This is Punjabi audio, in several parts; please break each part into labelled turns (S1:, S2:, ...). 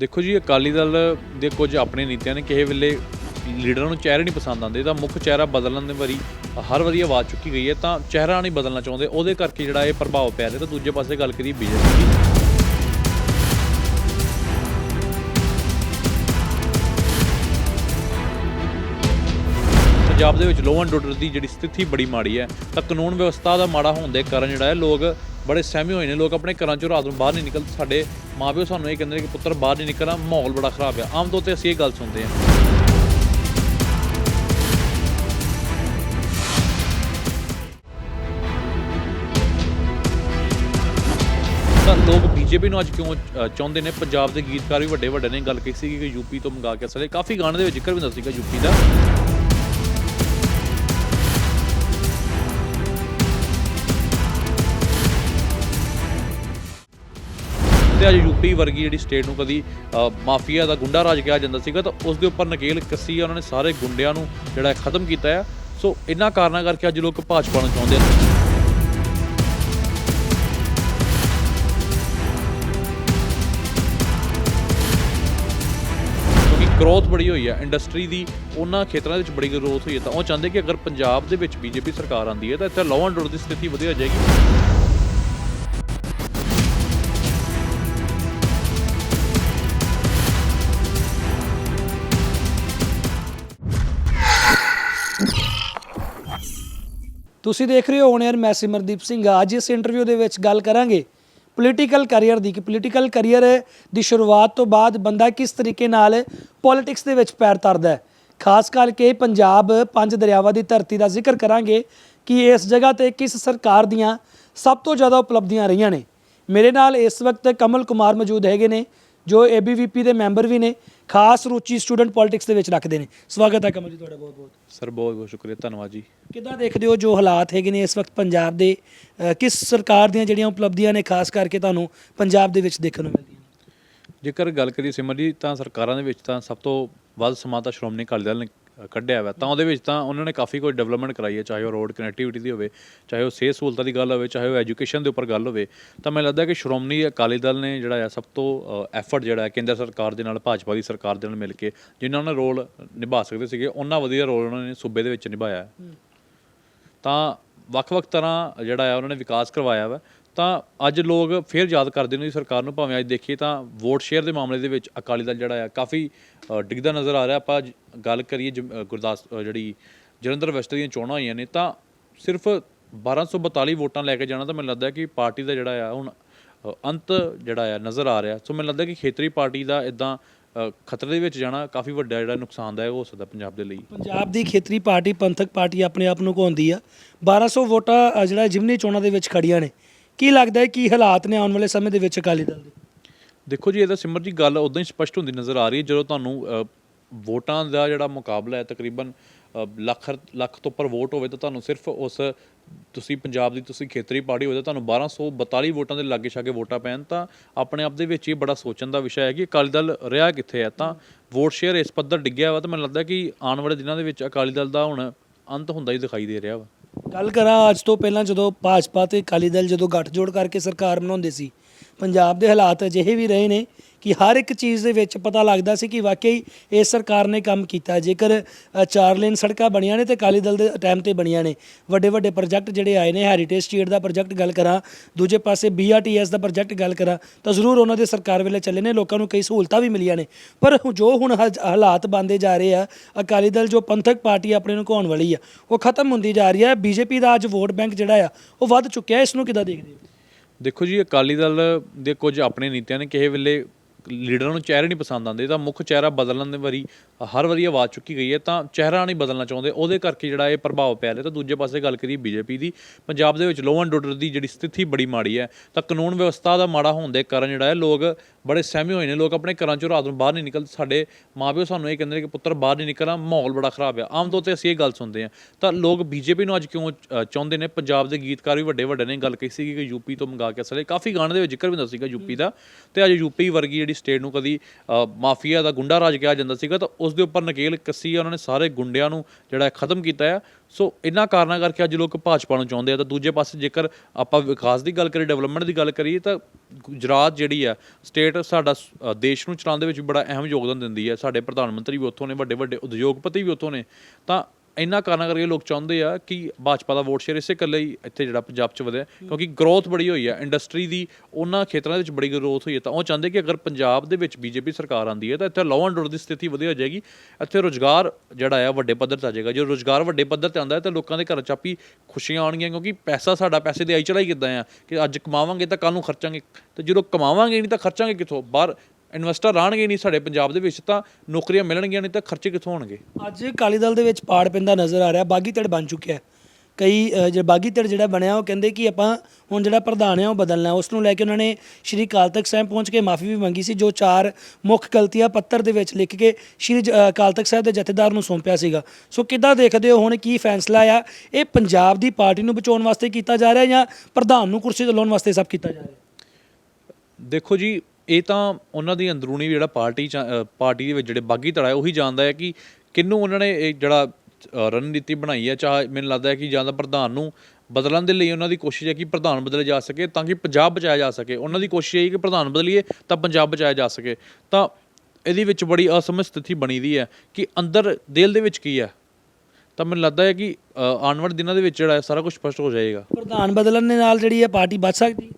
S1: ਦੇਖੋ ਜੀ, ਅਕਾਲੀ ਦਲ ਦੇ ਕੁਝ ਆਪਣੇ ਨੀਤੀਆਂ ਨੇ ਕਿਸੇ ਵੇਲੇ ਲੀਡਰਾਂ ਨੂੰ ਚਿਹਰੇ ਨਹੀਂ ਪਸੰਦ ਆਉਂਦੇ, ਤਾਂ ਮੁੱਖ ਚਿਹਰਾ ਬਦਲਣ ਦੇ ਵਾਰੀ ਹਰ ਵਾਰੀ ਆਵਾਜ਼ ਚੁੱਕੀ ਗਈ ਹੈ, ਤਾਂ ਚਿਹਰਾ ਨਹੀਂ ਬਦਲਣਾ ਚਾਹੁੰਦੇ। ਉਹਦੇ ਕਰਕੇ ਜਿਹੜਾ ਇਹ ਪ੍ਰਭਾਵ ਪੈ ਰਿਹਾ, ਤਾਂ ਦੂਜੇ ਪਾਸੇ ਗੱਲ ਕਰੀਏ ਬੀਜੇਪੀ ਦੀ। ਪੰਜਾਬ ਦੇ ਵਿੱਚ ਲੋਅ ਐਂਡ ਆਰਡਰ ਦੀ ਜਿਹੜੀ ਸਥਿਤੀ ਬੜੀ ਮਾੜੀ ਹੈ, ਤਾਂ ਕਾਨੂੰਨ ਵਿਵਸਥਾ ਦਾ ਮਾੜਾ ਹੋਣ ਦੇ ਕਾਰਨ ਜਿਹੜਾ ਹੈ, ਲੋਕ ਬੜੇ ਸਹਿਮੇ ਹੋਏ ਨੇ, ਲੋਕ ਆਪਣੇ ਘਰਾਂ ਚੋਂ ਰਾਤ ਨੂੰ ਬਾਹਰ ਨਹੀਂ ਨਿਕਲ ਸਾਡੇ ਮਾਪਿਓ ਸਾਨੂੰ ਇਹ ਕਹਿੰਦੇ ਨੇ ਕਿ ਪੁੱਤਰ, ਬਾਹਰ ਨਹੀਂ ਨਿਕਲਣਾ, ਮਾਹੌਲ ਬੜਾ ਖਰਾਬ ਹੈ ਆਮ ਤੌਰ ਤੇ ਅਸੀਂ ਇਹ ਗੱਲ ਸੁਣਦੇ ਹਾਂ। ਤਾਂ ਲੋਕ ਬੀਜੇਪੀ ਨੂੰ ਅੱਜ ਕਿਉਂ ਚਾਹੁੰਦੇ ਨੇ? ਪੰਜਾਬ ਦੇ ਗੀਤਕਾਰ ਵੀ ਵੱਡੇ ਵੱਡੇ ਨੇ। ਗੱਲ ਕਹੀ ਸੀ ਕਿ ਯੂਪੀ ਤੋਂ ਮੰਗਾ ਕੇ ਅਸਲੇ ਕਾਫੀ ਗਾਣੇ ਦੇ ਵਿੱਚ ਜ਼ਿਕਰ ਵੀ ਹੁੰਦਾ ਸੀਗਾ ਯੂਪੀ ਦਾ। ਤੇ ਅੱਜ ਯੂਪੀ ਵਰਗੀ ਜਿਹੜੀ ਸਟੇਟ ਨੂੰ ਕਦੀ ਮਾਫੀਆ ਦਾ ਗੁੰਡਾ ਰਾਜ ਕਿਹਾ ਜਾਂਦਾ ਸੀਗਾ ਤਾਂ ਉਸ ਦੇ ਉੱਪਰ ਨਕੇਲ ਕੱਸੀ ਉਹਨਾਂ ਨੇ ਸਾਰੇ ਗੁੰਡਿਆਂ ਨੂੰ ਜਿਹੜਾ ਖਤਮ ਕੀਤਾ ਹੈ ਸੋ ਇਹਨਾਂ ਕਾਰਨਾਂ ਕਰਕੇ ਅੱਜ ਲੋਕ ਭਾਜਪਾ ਨੂੰ ਚਾਹੁੰਦੇ ਨੇ। ਕਿਉਂਕਿ ਗਰੋਥ ਬੜੀ ਹੋਈ ਹੈ ਇੰਡਸਟਰੀ ਦੀ ਉਹਨਾਂ ਖੇਤਰਾਂ ਦੇ ਵਿੱਚ ਬੜੀ ਗਰੋਥ ਹੋਈ ਹੈ ਤਾਂ ਉਹ ਚਾਹੁੰਦੇ ਕਿ ਅਗਰ ਪੰਜਾਬ ਦੇ ਵਿੱਚ ਬੀਜੇਪੀ ਸਰਕਾਰ ਆਂਦੀ ਹੈ ਤਾਂ ਇੱਥੇ ਲਾਅ ਐਂਡ ਆਰਡਰ ਦੀ ਸਥਿਤੀ ਵਧੀਆ ਹੋ ਜਾਏਗੀ।
S2: ਤੁਸੀਂ ਦੇਖ ਰਹੇ ਹੋ ਔਨ 에ਅਰ ਮੈਂ ਸਿਮਰਦੀਪ ਸਿੰਘ। ਅੱਜ ਇਸ ਇੰਟਰਵਿਊ ਦੇ ਵਿੱਚ ਗੱਲ ਕਰਾਂਗੇ ਪੋਲੀਟੀਕਲ ਕੈਰੀਅਰ ਦੀ, ਕਿ ਪੋਲੀਟੀਕਲ ਕੈਰੀਅਰ ਦੀ ਸ਼ੁਰੂਆਤ ਤੋਂ ਬਾਅਦ ਬੰਦਾ ਕਿਸ ਤਰੀਕੇ ਨਾਲ ਪੋਲਿਟਿਕਸ ਦੇ ਵਿੱਚ ਪੈਰ ਧਰਦਾ ਹੈ। ਖਾਸ ਕਰਕੇ ਪੰਜਾਬ ਪੰਜ ਦਰਿਆਵਾਂ ਦੀ ਧਰਤੀ ਦਾ ਜ਼ਿਕਰ ਕਰਾਂਗੇ ਕਿ ਇਸ ਜਗ੍ਹਾ ਤੇ ਕਿਸ ਸਰਕਾਰ ਦੀਆਂ ਸਭ ਤੋਂ ਜ਼ਿਆਦਾ ਉਪਲਬਧੀਆਂ ਰਹੀਆਂ ਨੇ। ਮੇਰੇ ਨਾਲ ਇਸ ਵਕਤ ਕਮਲ ਕੁਮਾਰ ਮੌਜੂਦ ਹੈਗੇ ਨੇ। ਜੋ ਏਬੀਵੀਪੀ ਦੇ ਮੈਂਬਰ ਵੀ ਨੇ ਖਾਸ ਰੁਚੀ ਸਟੂਡੈਂਟ ਪੋਲਿਟਿਕਸ ਦੇ ਵਿੱਚ ਰੱਖਦੇ ਨੇ। ਸਵਾਗਤ ਹੈ ਕਮਲ ਜੀ ਤੁਹਾਡਾ ਬਹੁਤ ਬਹੁਤ।
S1: ਸਰ ਬਹੁਤ ਬਹੁਤ ਸ਼ੁਕਰੀਆ ਧੰਨਵਾਦ ਜੀ।
S2: ਕਿੱਦਾਂ ਦੇਖਦੇ ਹੋ ਜੋ ਹਾਲਾਤ ਹੈਗੇ ਨੇ ਇਸ ਵਕਤ ਪੰਜਾਬ ਦੇ ਅ, ਕਿਸ ਸਰਕਾਰ ਦੀਆਂ ਜਿਹੜੀਆਂ ਉਪਲਬਧੀਆਂ ਨੇ ਖਾਸ ਕਰਕੇ ਤੁਹਾਨੂੰ ਪੰਜਾਬ ਦੇ ਵਿੱਚ ਦੇਖਣ ਨੂੰ ਮਿਲਦੀਆਂ
S1: ਜੇਕਰ ਗੱਲ ਕਰੀਏ ਸਿਮਰ ਜੀ ਤਾਂ ਸਰਕਾਰਾਂ ਦੇ ਵਿੱਚ ਤਾਂ ਸਭ ਤੋਂ ਵੱਧ ਸਮਾਂ ਤਾਂ ਸ਼੍ਰੋਮਣੀ ਅਕਾਲੀ ਦਲ ਨੇ ਕੱਢਿਆ ਹੋਇਆ। ਤਾਂ ਉਹਦੇ ਵਿੱਚ ਤਾਂ ਉਹਨਾਂ ਨੇ ਕਾਫੀ ਕੋਈ ਡਿਵੈਲਪਮੈਂਟ ਕਰਾਈ ਹੈ ਚਾਹੇ ਉਹ ਰੋਡ ਕਨੈਕਟੀਵਿਟੀ ਦੀ ਹੋਵੇ ਚਾਹੇ ਉਹ ਸਿਹਤ ਸਹੂਲਤਾਂ ਦੀ ਗੱਲ ਹੋਵੇ ਚਾਹੇ ਉਹ ਐਜੂਕੇਸ਼ਨ ਦੇ ਉੱਪਰ ਗੱਲ ਹੋਵੇ। ਤਾਂ ਮੈਨੂੰ ਲੱਗਦਾ ਕਿ ਸ਼੍ਰੋਮਣੀ ਅਕਾਲੀ ਦਲ ਨੇ ਜਿਹੜਾ ਹੈ ਸਭ ਤੋਂ ਐਫਰਟ ਜਿਹੜਾ ਹੈ ਕੇਂਦਰ ਸਰਕਾਰ ਦੇ ਨਾਲ ਭਾਜਪਾ ਦੀ ਸਰਕਾਰ ਦੇ ਨਾਲ ਮਿਲ ਕੇ ਜਿਨ੍ਹਾਂ ਨੇ ਰੋਲ ਨਿਭਾ ਸਕਦੇ ਸੀਗੇ ਉਹਨਾਂ ਵਧੀਆ ਰੋਲ ਉਹਨਾਂ ਨੇ ਸੂਬੇ ਦੇ ਵਿੱਚ ਨਿਭਾਇਆ। ਤਾਂ ਵੱਖ-ਵੱਖ ਤਰ੍ਹਾਂ ਜਿਹੜਾ ਹੈ ਉਹਨਾਂ ਨੇ ਵਿਕਾਸ ਕਰਵਾਇਆ ਵਾ। ਤਾਂ ਅੱਜ ਲੋਕ ਫੇਰ ਯਾਦ ਕਰਦੇ ਨੇ ਸਰਕਾਰ ਨੂੰ, ਭਾਵੇਂ ਅੱਜ ਦੇਖੀਏ ਤਾਂ ਵੋਟ ਸ਼ੇਅਰ ਦੇ ਮਾਮਲੇ ਦੇ ਵਿੱਚ ਅਕਾਲੀ ਦਲ ਜਿਹੜਾ ਆ ਕਾਫੀ ਡਿੱਗਦਾ ਨਜ਼ਰ ਆ ਰਿਹਾ। ਆਪਾਂ ਗੱਲ ਕਰੀਏ ਜਮ- ਗੁਰਦਾਸ ਜਿਹੜੀ ਜਲੰਧਰ ਵੈਸਟ ਦੀਆਂ ਚੋਣਾਂ ਹੋਈਆਂ ਨੇ, ਤਾਂ ਸਿਰਫ 1242 ਵੋਟਾਂ ਲੈ ਕੇ ਜਾਣਾ ਤਾਂ ਮੈਨੂੰ ਲੱਗਦਾ ਕਿ ਪਾਰਟੀ ਦਾ ਜਿਹੜਾ ਆ, ਹੁਣ ਅੰਤ ਜਿਹੜਾ ਆ ਨਜ਼ਰ ਆ ਰਿਹਾ। ਸੋ ਮੈਨੂੰ ਲੱਗਦਾ ਕਿ ਖੇਤਰੀ ਪਾਰਟੀ ਦਾ ਇਦਾਂ ਖਤਰੇ ਦੇ ਵਿੱਚ ਜਾਣਾ ਕਾਫੀ ਵੱਡਾ ਜਿਹੜਾ ਨੁਕਸਾਨਦਾਇਕ ਹੋ ਸਕਦਾ ਪੰਜਾਬ ਦੇ ਲਈ।
S2: ਪੰਜਾਬ ਦੀ ਖੇਤਰੀ ਪਾਰਟੀ ਪੰਥਕ ਪਾਰਟੀ ਆਪਣੇ ਆਪ ਨੂੰ ਕਹਾਉਂਦੀ ਆ। 1200 ਵੋਟਾਂ ਜਿਹੜਾ ਜਿਮਨੀ ਚੋਣਾਂ ਦੇ ਵਿੱਚ ਖੜੀਆਂ ਨੇ। ਕੀ ਲੱਗਦਾ ਹੈ ਕੀ ਹਾਲਾਤ ਨੇ ਆਉਣ ਵਾਲੇ ਸਮੇਂ ਦੇ ਵਿੱਚ ਅਕਾਲੀ ਦਲ ਦੇ?
S1: ਦੇਖੋ ਜੀ ਇਹਦਾ ਸਿਮਰ ਜੀ ਗੱਲ ਉਦਾਂ ਹੀ ਸਪਸ਼ਟ ਹੁੰਦੀ ਨਜ਼ਰ ਆ ਰਹੀ ਹੈ ਜਦੋਂ ਤੁਹਾਨੂੰ ਅ, ਵੋਟਾਂ ਦਾ ਜਿਹੜਾ ਮੁਕਾਬਲਾ ਹੈ ਤਕਰੀਬਨ ਅ, ਲੱਖ ਲੱਖ ਤੋਂ ਉੱਪਰ ਵੋਟ ਹੋਵੇ ਤਾਂ ਤੁਹਾਨੂੰ ਸਿਰਫ ਉਸ ਤੁਸੀਂ ਪੰਜਾਬ ਦੀ ਤੁਸੀਂ ਖੇਤਰੀ ਪਾਰਟੀ ਹੋਵੇ ਤਾਂ ਤੁਹਾਨੂੰ 1242 ਵੋਟਾਂ ਦੇ ਲਾਗੇ ਛਾਗੇ ਵੋਟਾਂ ਪੈਣ ਤਾਂ ਆਪਣੇ ਆਪ ਦੇ ਵਿੱਚ ਹੀ ਬੜਾ ਸੋਚਣ ਦਾ ਵਿਸ਼ਾ ਹੈ ਕਿ ਅਕਾਲੀ ਦਲ ਰਿਹਾ ਕਿੱਥੇ ਹੈ। ਤਾਂ ਵੋਟ ਸ਼ੇਅਰ ਇਸ ਪੱਧਰ ਡਿੱਗਿਆ ਵਾ ਤਾਂ ਮੈਨੂੰ ਲੱਗਦਾ ਕਿ ਆਉਣ ਵਾਲੇ ਦਿਨਾਂ ਦੇ ਵਿੱਚ ਅਕਾਲੀ ਦਲ ਦਾ ਹੁਣ ਅੰਤ ਹੁੰਦਾ ਹੀ ਦਿਖਾਈ ਦੇ ਰਿਹਾ ਵਾ।
S2: ਗੱਲ ਕਰਾਂ, ਅੱਜ ਤੋਂ ਪਹਿਲਾਂ ਜਦੋਂ ਭਾਜਪਾ ਤੇ ਅਕਾਲੀ ਦਲ ਜਦੋਂ ਗੱਠਜੋੜ ਕਰਕੇ ਸਰਕਾਰ ਬਣਾਉਂਦੇ ਸੀ ਪੰਜਾਬ ਦੇ ਹਾਲਾਤ ਅਜਿਹੇ ਵੀ ਰਹੇ ਨੇ ਕਿ ਹਰ ਇੱਕ ਚੀਜ਼ ਦੇ ਵਿੱਚ ਪਤਾ ਲੱਗਦਾ ਸੀ ਕਿ ਵਾਕਈ ਇਸ ਸਰਕਾਰ ਨੇ ਕੰਮ ਕੀਤਾ। ਜੇਕਰ ਚਾਰ ਲੇਨ ਸੜਕਾਂ ਬਣੀਆਂ ਨੇ ਤੇ ਅਕਾਲੀ ਦਲ ਦੇ ਟਾਈਮ ਤੇ ਬਣੀਆਂ ਨੇ। ਵੱਡੇ ਵੱਡੇ ਪ੍ਰੋਜੈਕਟ ਜਿਹੜੇ ਆਏ ਨੇ ਹੈਰੀਟੇਜ ਸਟੇਟ ਦਾ ਪ੍ਰੋਜੈਕਟ ਗੱਲ ਕਰਾਂ, ਦੂਜੇ ਪਾਸੇ ਬੀਆਰਟੀਐਸ ਦਾ ਪ੍ਰੋਜੈਕਟ ਗੱਲ ਕਰਾਂ, ਤਾਂ ਜ਼ਰੂਰ ਉਹਨਾਂ ਦੇ ਸਰਕਾਰ ਵੇਲੇ ਚੱਲੇ ਨੇ, ਲੋਕਾਂ ਨੂੰ ਕਈ ਸਹੂਲਤਾਂ ਵੀ ਮਿਲੀਆਂ ਨੇ। ਪਰ ਹੁ- ਜੋ ਹੁਣ ਹਾਲਾਤ ਬਣਦੇ ਜਾ ਰਹੇ ਆ, ਅਕਾਲੀ ਦਲ ਜੋ ਪੰਥਕ ਪਾਰਟੀ ਆਪਣੇ ਨੂੰ ਕਹਾਉਣ ਵਾਲੀ ਆ, ਉਹ ਖਤਮ ਹੁੰਦੀ ਜਾ ਰਹੀ ਹੈ ਬੀਜੇਪੀ ਦਾ ਅੱਜ ਵੋਟ ਬੈਂਕ ਜਿਹੜਾ ਆ, ਉਹ ਵੱਧ ਚੁੱਕਿਆ, ਇਸ ਨੂੰ ਕਿਦਾਂ ਦੇਖਦੇ ਹੋ?
S1: ਦੇਖੋ ਜੀ, ਅਕਾਲੀ ਦਲ ਦੇ ਕੁਝ ਆਪਣੇ ਨੀਤੀਆਂ ਨੇ, ਕਿਸੇ ਵੇਲੇ ਲੀਡਰਾਂ ਨੂੰ ਚਿਹਰੇ ਨਹੀਂ ਪਸੰਦ ਆਉਂਦੇ, ਤਾਂ ਮੁੱਖ ਚਿਹਰਾ ਬਦਲਣ ਦੇ ਵਾਰੀ ਹਰ ਵਾਰੀ ਆਵਾਜ਼ ਚੁੱਕੀ ਗਈ ਹੈ, ਤਾਂ ਚਿਹਰਾ ਨਹੀਂ ਬਦਲਣਾ ਚਾਹੁੰਦੇ। ਉਹਦੇ ਕਰਕੇ ਜਿਹੜਾ ਇਹ ਪ੍ਰਭਾਵ ਪੈ ਰਿਹਾ ਤਾਂ ਦੂਜੇ ਪਾਸੇ ਗੱਲ ਕਰੀਏ ਬੀਜੇਪੀ ਦੀ, ਪੰਜਾਬ ਦੇ ਵਿੱਚ ਲੋਅ ਐਂਡ ਆਰਡਰ ਦੀ ਜਿਹੜੀ ਸਥਿਤੀ ਬੜੀ ਮਾੜੀ ਹੈ, ਤਾਂ ਕਾਨੂੰਨ ਵਿਵਸਥਾ ਦਾ ਮਾੜਾ ਹੋਣ ਦੇ ਕਾਰਨ ਜਿਹੜਾ ਹੈ, ਲੋਕ ਬੜੇ ਸਹਿਮੇ ਹੋਏ ਨੇ। ਲੋਕ ਆਪਣੇ ਘਰਾਂ ਚੋਂ ਰਾਤ ਨੂੰ ਬਾਹਰ ਨਹੀਂ ਨਿਕਲਦੇ। ਸਾਡੇ ਮਾਪਿਓ ਸਾਨੂੰ ਇਹ ਕਹਿੰਦੇ ਨੇ ਕਿ ਪੁੱਤਰ, ਬਾਹਰ ਨਹੀਂ ਨਿਕਲਣਾ, ਮਾਹੌਲ ਬੜਾ ਖਰਾਬ ਹੈ ਆਮ ਤੌਰ ਤੇ ਅਸੀਂ ਇਹ ਗੱਲ ਸੁਣਦੇ ਹਾਂ। ਤਾਂ ਲੋਕ ਬੀਜੇਪੀ ਨੂੰ ਅੱਜ ਕਿਉਂ ਚਾਹੁੰਦੇ ਨੇ? ਪੰਜਾਬ ਦੇ ਗੀਤਕਾਰ ਵੀ ਵੱਡੇ ਵੱਡੇ ਨੇ। ਗੱਲ ਕਹੀ ਸੀ ਕਿ ਯੂਪੀ ਤੋਂ ਮੰਗਾ ਕੇ ਅਸਲੇ। ਕਾਫੀ ਗਾਣੇ ਦੇ ਵਿੱਚ ਜ਼ਿਕਰ ਵੀ ਹੁੰਦਾ ਸੀਗਾ ਯੂਪੀ ਦਾ। ਤੇ ਅੱਜ ਯੂਪੀ ਵਰਗੀ ਜਿਹੜੀ ਸਟੇਟ ਨੂੰ ਕਦੀ ਮਾਫੀਆ ਦਾ ਗੁੰਡਾ ਰਾਜ ਕਿਹਾ ਜਾਂਦਾ ਸੀਗਾ, ਤਾਂ ਉਸ ਦੇ ਉੱਪਰ ਨਕੇਲ ਕੱਸੀ ਆ, ਉਹਨਾਂ ਨੇ ਸਾਰੇ ਗੁੰਡਿਆਂ ਨੂੰ ਜਿਹੜਾ ਖਤਮ ਕੀਤਾ ਆ। ਸੋ ਇਹਨਾਂ ਕਾਰਨਾਂ ਕਰਕੇ ਅੱਜ ਲੋਕ ਭਾਜਪਾ ਨੂੰ ਚਾਹੁੰਦੇ ਆ। ਤਾਂ ਦੂਜੇ ਪਾਸੇ ਜੇਕਰ ਆਪਾਂ ਵਿਕਾਸ ਦੀ ਗੱਲ ਕਰੀਏ, ਡਿਵੈਲਪਮੈਂਟ ਦੀ ਗੱਲ ਕਰੀਏ, ਤਾਂ ਗੁਜਰਾਤ ਜਿਹੜੀ ਆ, ਸਟੇਟ ਸਾਡਾ ਦੇਸ਼ ਨੂੰ ਚਲਾਉਣ ਦੇ ਵਿੱਚ ਬੜਾ ਅਹਿਮ ਯੋਗਦਾਨ ਦਿੰਦੀ ਹੈ ਸਾਡੇ ਪ੍ਰਧਾਨ ਮੰਤਰੀ ਵੀ ਉੱਥੋਂ ਨੇ ਵੱਡੇ ਵੱਡੇ ਉਦਯੋਗਪਤੀ ਵੀ ਉੱਥੋਂ ਨੇ। ਤਾਂ ਇੰਨਾ ਕਾਰਨਾਂ ਕਰਕੇ ਲੋਕ ਚਾਹੁੰਦੇ ਆ ਕਿ ਭਾਜਪਾ ਦਾ ਵੋਟ ਸ਼ੇਅਰ ਇਸੇ ਇਕੱਲੇ ਹੀ ਇੱਥੇ ਜਿਹੜਾ ਪੰਜਾਬ 'ਚ ਵਧਿਆ। ਕਿਉਂਕਿ ਗਰੋਥ ਬੜੀ ਹੋਈ ਹੈ ਇੰਡਸਟਰੀ ਦੀ ਉਹਨਾਂ ਖੇਤਰਾਂ ਦੇ ਵਿੱਚ ਬੜੀ ਗਰੋਥ ਹੋਈ ਹੈ ਤਾਂ ਉਹ ਚਾਹੁੰਦੇ ਕਿ ਅਗਰ ਪੰਜਾਬ ਦੇ ਵਿੱਚ ਬੀਜੇਪੀ ਸਰਕਾਰ ਆਂਦੀ ਹੈ ਤਾਂ ਇੱਥੇ ਲਾਅ ਐਂਡ ਆਰਡਰ ਦੀ ਸਥਿਤੀ ਵਧੀਆ ਹੋ ਜਾਏਗੀ। ਇੱਥੇ ਰੋਜ਼ਗਾਰ ਜਿਹੜਾ ਆ, ਵੱਡੇ ਪੱਧਰ ਤੇ ਆ ਜਾਏਗਾ। ਜੇ ਰੋਜ਼ਗਾਰ ਵੱਡੇ ਪੱਧਰ ਤੇ ਆਂਦਾ ਹੈ ਤਾਂ ਲੋਕਾਂ ਦੇ ਘਰ ਚ ਆਪੀ ਖੁਸ਼ੀਆਂ ਆਉਣਗੀਆਂ ਕਿਉਂਕਿ ਪੈਸਾ ਸਾਡਾ, ਪੈਸੇ ਦੀ ਆਈ ਚੜਾਈ ਕਿੱਦਾਂ ਆ? ਕਿ ਅੱਜ ਕਮਾਵਾਂਗੇ ਤਾਂ ਕੱਲ ਨੂੰ ਖਰਚਾਂਗੇ। ਤੇ ਜਦੋਂ ਕਮਾਵਾਂਗੇ ਨਹੀਂ ਤਾਂ ਖਰਚਾਂਗੇ ਕਿੱਥੋਂ? ਬਾਹਰ ਇਨਵੈਸਟਰ ਆਣਗੇ ਨਹੀਂ ਸਾਡੇ ਪੰਜਾਬ ਦੇ ਵਿੱਚ ਤਾਂ ਨੌਕਰੀਆਂ ਮਿਲਣਗੀਆਂ ਨਹੀਂ ਤਾਂ ਖਰਚੇ ਕਿੱਥੋਂ ਹੋਣਗੇ
S2: ਅੱਜ ਅਕਾਲੀ ਦਲ ਦੇ ਵਿੱਚ ਪਾੜ ਪੈਂਦਾ ਨਜ਼ਰ ਆ ਰਿਹਾ ਬਾਗੀ ਧੜ ਬਣ ਚੁੱਕਿਆ ਹੈ। ਕਈ ਅ, ਜੇ ਬਾਗੀ ਧੜ ਜਿਹੜਾ ਬਣਿਆ ਉਹ ਕਹਿੰਦੇ ਕਿ ਆਪਾਂ ਹੁਣ ਜਿਹੜਾ ਪ੍ਰਧਾਨ ਹੈ ਉਹ ਬਦਲਣਾ। ਉਸ ਨੂੰ ਲੈ ਕੇ ਉਹਨਾਂ ਨੇ ਸ਼੍ਰੀ ਅਕਾਲ ਤਖਤ ਸਾਹਿਬ ਪਹੁੰਚ ਕੇ ਮਾਫੀ ਵੀ ਮੰਗੀ ਸੀ ਜੋ ਚਾਰ ਮੁੱਖ ਗਲਤੀਆਂ ਪੱਤਰ ਦੇ ਵਿੱਚ ਲਿਖ ਕੇ ਸ਼੍ਰੀ ਅਕਾਲ ਤਖਤ ਸਾਹਿਬ ਦੇ ਜਥੇਦਾਰ ਨੂੰ ਸੌਂਪਿਆ ਸੀਗਾ ਸੋ ਕਿੱਦਾਂ ਦੇਖਦੇ ਹੋ ਹੁਣ ਕੀ ਫੈਸਲਾ ਆ ਇਹ ਪੰਜਾਬ ਦੀ ਪਾਰਟੀ ਨੂੰ ਬਚਾਉਣ ਵਾਸਤੇ ਕੀਤਾ ਜਾ ਰਿਹਾ ਜਾਂ ਪ੍ਰਧਾਨ ਨੂੰ ਕੁਰਸੀ ਤੇ ਲਾਉਣ ਵਾਸਤੇ ਸਭ ਕੀਤਾ ਜਾ ਰਿਹਾ
S1: ਦੇਖੋ ਜੀ ਇਹ ਤਾਂ ਉਹਨਾਂ ਦੀ ਅੰਦਰੂਨੀ ਜਿਹੜਾ ਪਾਰਟੀ ਚ- ਪਾਰਟੀ ਦੇ ਵਿੱਚ ਜਿਹੜੇ ਬਾਗੀ ਧੜਾ ਹੈ, ਉਹੀ ਜਾਣਦਾ ਹੈ ਕਿ ਕਿਹਨੂੰ ਉਹਨਾਂ ਨੇ ਇਹ ਜਿਹੜਾ ਰਣਨੀਤੀ ਬਣਾਈ ਹੈ, ਚਾਹ ਮੈਨੂੰ ਲੱਗਦਾ ਹੈ ਕਿ ਜਾਂ ਤਾਂ ਪ੍ਰਧਾਨ ਨੂੰ ਬਦਲਣ ਦੇ ਲਈ ਉਹਨਾਂ ਦੀ ਕੋਸ਼ਿਸ਼ ਹੈ ਕਿ ਪ੍ਰਧਾਨ ਬਦਲੇ ਜਾ ਸਕੇ, ਤਾਂ ਕਿ ਪੰਜਾਬ ਬਚਾਇਆ ਜਾ ਸਕੇ। ਉਹਨਾਂ ਦੀ ਕੋਸ਼ਿਸ਼ ਇਹ ਹੈ ਕਿ ਪ੍ਰਧਾਨ ਬਦਲੀਏ, ਤਾਂ ਪੰਜਾਬ ਬਚਾਇਆ ਜਾ ਸਕੇ। ਤਾਂ ਇਹਦੇ ਵਿੱਚ ਬੜੀ ਅਸਮਝ ਸਥਿਤੀ ਬਣੀ ਦੀ ਹੈ ਕਿ ਅੰਦਰ ਦਿਲ ਦੇ ਵਿੱਚ ਕੀ ਹੈ? ਤਾਂ ਮੈਨੂੰ ਲੱਗਦਾ ਹੈ ਕਿ ਆਉਣ ਵਾਲੇ ਦਿਨਾਂ ਦੇ ਵਿੱਚ ਜਿਹੜਾ ਸਾਰਾ ਕੁਝ ਸਪਸ਼ਟ ਹੋ ਜਾਏਗਾ।
S2: ਪ੍ਰਧਾਨ ਬਦਲਣ ਦੇ ਨਾਲ ਜਿਹੜੀ ਹੈ ਪਾਰਟੀ ਬਚ ਸਕਦੀ?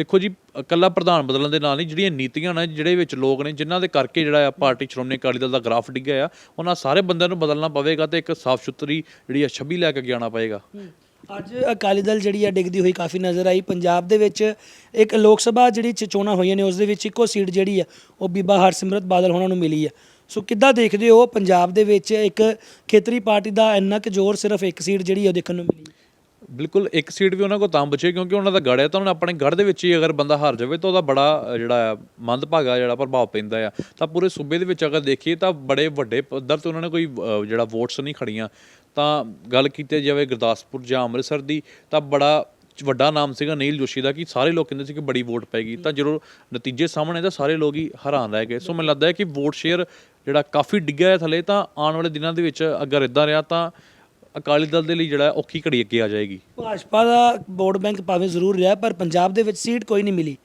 S1: ਦੇਖੋ ਜੀ, ਇਕੱਲਾ ਪ੍ਰਧਾਨ ਬਦਲਣ ਦੇ ਨਾਲ ਨਹੀਂ, ਜਿਹੜੀਆਂ ਨੀਤੀਆਂ ਨੇ, ਜਿਹੜੇ ਵਿੱਚ ਲੋਕ ਨੇ, ਜਿਨ੍ਹਾਂ ਦੇ ਕਰਕੇ ਜਿਹੜਾ ਆ ਪਾਰਟੀ ਸ਼੍ਰੋਮਣੀ ਅਕਾਲੀ ਦਲ ਦਾ ਗ੍ਰਾਫ ਡਿੱਗਿਆ ਆ, ਉਹਨਾਂ ਸਾਰੇ ਬੰਦਿਆਂ ਨੂੰ ਬਦਲਣਾ ਪਵੇਗਾ ਤੇ ਇੱਕ ਸਾਫ਼ ਸੁਥਰੀ ਜਿਹੜੀ ਆ ਛਵੀ ਲੈ ਕੇ ਗਿਆਣਾ ਪਵੇਗਾ
S2: ਅੱਜ ਅਕਾਲੀ ਦਲ ਜਿਹੜੀ ਆ ਡਿੱਗਦੀ ਹੋਈ ਕਾਫੀ ਨਜ਼ਰ ਆਈ। ਪੰਜਾਬ ਦੇ ਵਿੱਚ ਇੱਕ ਲੋਕ ਸਭਾ ਜਿਹੜੀ ਚ- ਚੋਣਾਂ ਹੋਈਆਂ ਨੇ, ਉਸ ਦੇ ਵਿੱਚ ਇੱਕੋ ਸੀਟ ਜਿਹੜੀ ਆ, ਉਹ ਬੀਬਾ ਹਰਸਿਮਰਤ ਬਾਦਲ ਹੋਣਾ ਨੂੰ ਮਿਲੀ ਆ। ਸੋ ਕਿੱਦਾਂ ਦੇਖਦੇ ਹੋ, ਪੰਜਾਬ ਦੇ ਵਿੱਚ ਇੱਕ ਖੇਤਰੀ ਪਾਰਟੀ ਦਾ ਇੰਨਾ ਕੁ ਜ਼ੋਰ ਸਿਰਫ ਇੱਕ ਸੀਟ ਜਿਹੜੀ ਆ ਉਹ ਦੇਖਣ ਨੂੰ ਮਿਲੀ?
S1: ਬਿਲਕੁਲ ਇੱਕ ਸੀਟ ਵੀ ਉਹਨਾਂ ਕੋਲ ਤਾਂ ਬਚੇ, ਕਿਉਂਕਿ ਉਹਨਾਂ ਦਾ ਗੜ ਹੈ, ਤਾਂ ਉਹਨਾਂ ਆਪਣੇ ਗੜ ਦੇ ਵਿੱਚ ਹੀ ਅਗਰ ਬੰਦਾ ਹਾਰ ਜਾਵੇ, ਤਾਂ ਉਹਦਾ ਬੜਾ ਜਿਹੜਾ ਆ ਮੰਦਭਾਗਾ, ਜਿਹੜਾ ਪ੍ਰਭਾਵ ਪੈਂਦਾ ਆ। ਤਾਂ ਪੂਰੇ ਸੂਬੇ ਦੇ ਵਿੱਚ ਅਗਰ ਦੇਖੀਏ, ਤਾਂ ਬੜੇ ਵੱਡੇ ਪੱਧਰ ਤੇ ਉਹਨਾਂ ਨੇ ਕੋਈ ਜਿਹੜਾ ਵੋਟਸ ਨਹੀਂ ਖੜੀਆਂ ਤਾਂ ਗੱਲ ਕੀਤੀ ਜਾਵੇ ਗੁਰਦਾਸਪੁਰ ਜਾਂ ਅੰਮ੍ਰਿਤਸਰ ਦੀ, ਤਾਂ ਬੜਾ ਵੱਡਾ ਨਾਮ ਸੀਗਾ ਨੀਲ ਜੋਸ਼ੀ ਦਾ, ਕਿ ਸਾਰੇ ਲੋਕ ਕਹਿੰਦੇ ਸੀ ਕਿ ਬੜੀ ਵੋਟ ਪੈਗੀ ਤਾਂ ਜਦੋਂ ਨਤੀਜੇ ਸਾਹਮਣੇ ਤਾਂ ਸਾਰੇ ਲੋਕ ਹੀ ਹੈਰਾਨ ਰਹਿ ਗਏ। ਸੋ ਮੈਨੂੰ ਲੱਗਦਾ ਹੈ ਕਿ ਵੋਟ ਸ਼ੇਅਰ ਜਿਹੜਾ ਕਾਫੀ ਡਿੱਗਿਆ ਹੈ ਥੱਲੇ, ਤਾਂ ਆਉਣ ਵਾਲੇ ਦਿਨਾਂ ਦੇ ਵਿੱਚ ਅਗਰ ਇਦਾਂ ਰਿਹਾ, ਤਾਂ ਅਕਾਲੀ ਦਲ ਦੇ ਲਈ ਜਿਹੜਾ ਔਖੀ ਘੜੀ ਅੱਗੇ ਆ ਜਾਏਗੀ।
S2: ਭਾਜਪਾ ਦਾ ਵੋਟ ਬੈਂਕ ਭਾਵੇਂ ਜ਼ਰੂਰ ਰਿਹਾ ਪਰ ਪੰਜਾਬ ਦੇ ਵਿੱਚ ਸੀਟ ਕੋਈ ਨਹੀਂ ਮਿਲੀ।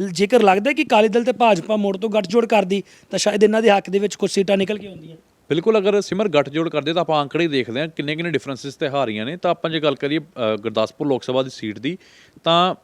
S2: ਜੇਕਰ ਲੱਗਦਾ ਕਿ ਅਕਾਲੀ ਦਲ ਤੇ ਭਾਜਪਾ ਮੋੜ ਤੋਂ ਗੱਠਜੋੜ ਕਰਦੀ ਤਾਂ ਸ਼ਾਇਦ ਇਹਨਾਂ ਦੇ ਹੱਕ ਦੇ ਵਿੱਚ ਕੁਝ ਸੀਟਾਂ ਨਿਕਲ ਕੇ ਆਉਂਦੀਆਂ।
S1: ਬਿਲਕੁਲ ਅਗਰ ਸਿਮਰ ਗੱਠਜੋੜ ਕਰਦੇ ਤਾਂ ਆਪਾਂ ਅੰਕੜੇ ਦੇਖਦੇ ਹਾਂ ਕਿੰਨੇ ਕਿੰਨੇ ਡਿਫਰੈਂਸਿਸ ਤੇ ਹਾਰੀਆਂ ਨੇ। ਤਾਂ ਆਪਾਂ ਜੇ ਗੱਲ ਕਰੀਏ ਗੁਰਦਾਸਪੁਰ ਲੋਕ ਸਭਾ ਦੀ ਸੀਟ ਦੀ ਤਾਂ